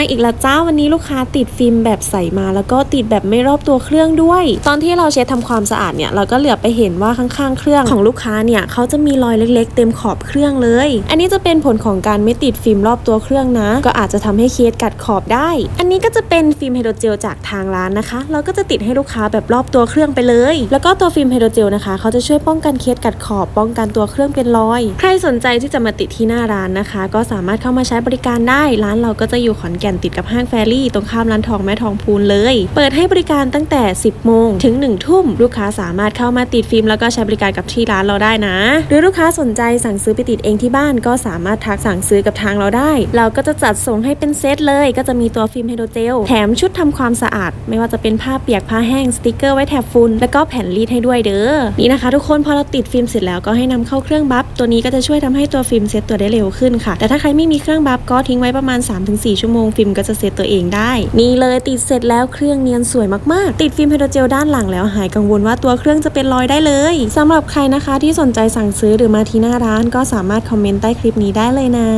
มาอีกแล้วจ้าวันนี้ลูกค้าติดฟิล์มแบบใสมาแล้วก็ติดแบบไม่รอบตัวเครื่องด้วย ตอนที่เราเช็ดทำความสะอาดเนี่ยเราก็เหลือไปเห็นว่าข้างๆ เครื่องของลูกค้าเนี่ยเขาจะมีรอยเล็ก ๆ เต็มขอบเครื่องเลย อันนี้จะเป็นผลของการไม่ติดฟิล์มรอบตัวเครื่องนะ ก็อาจจะทำให้เคสกัดขอบได้ อันนี้ก็จะเป็นฟิล์มไฮโดรเจลจากทางร้านนะคะ เราก็จะติดให้ลูกค้าแบบรอบตัวเครื่องไปเลย แล้วก็ตัวฟิล์มไฮโดรเจลนะคะเขาจะช่วยป้องกันเคสกัดขอบป้องกันตัวเครื่องเป็นรอย ใครสนใจที่จะมาติดที่หน้าร้านนะคะ ก็สามารถเข้ามาใช้บริการได้ร้านเราก็จะอยู่ขอนแก่นติดกับห้างแฟรี่ตรงข้ามร้านทองแม่ทองพูนเลย เปิดให้บริการตั้งแต่ 10 โมง ถึง 1 ทุ่ม ลูกค้าสามารถเข้ามาติดฟิล์มแล้วก็ใช้บริการกับที่ร้านเราได้นะ หรือลูกค้าสนใจสั่งซื้อไปติดเองที่บ้านก็สามารถทักสั่งซื้อกับทางเราได้ เราก็จะจัดส่งให้เป็นเซตเลย ก็จะมีตัวฟิล์มไฮโดรเจล แถมชุดทำความสะอาด ไม่ว่าจะเป็นผ้าเปียกผ้าแห้งสติกเกอร์ไว้แถบฝุ่นแล้วก็แผ่นรีดให้ด้วยเด้อนี่นะคะ ทุกคนพอเราติดฟิล์มเสร็จแล้วก็ให้นำเข้าเครื่องบัฟตัวนี้ก็จะช่วยทำให้ตัวฟิล์มเซตตัวได้เร็วขึ้นค่ะ แต่ถ้าใครไม่มีเครื่องบัฟก็ทิ้งไว้ประมาณ 3-4 ชั่วโมงฟิล์มก็จะเซตตัวเองได้ นี่เลยติดเสร็จแล้วเครื่องเนียนสวยมากๆ ติดฟิล์มไฮโดรเจลด้านหลังแล้วหายกังวลว่าตัวเครื่องจะเป็นรอยได้เลยสำหรับใครนะคะที่สนใจสั่งซื้อหรือมาที่หน้าร้านก็สามารถคอมเมนต์ใต้คลิปนี้ได้เลยนะ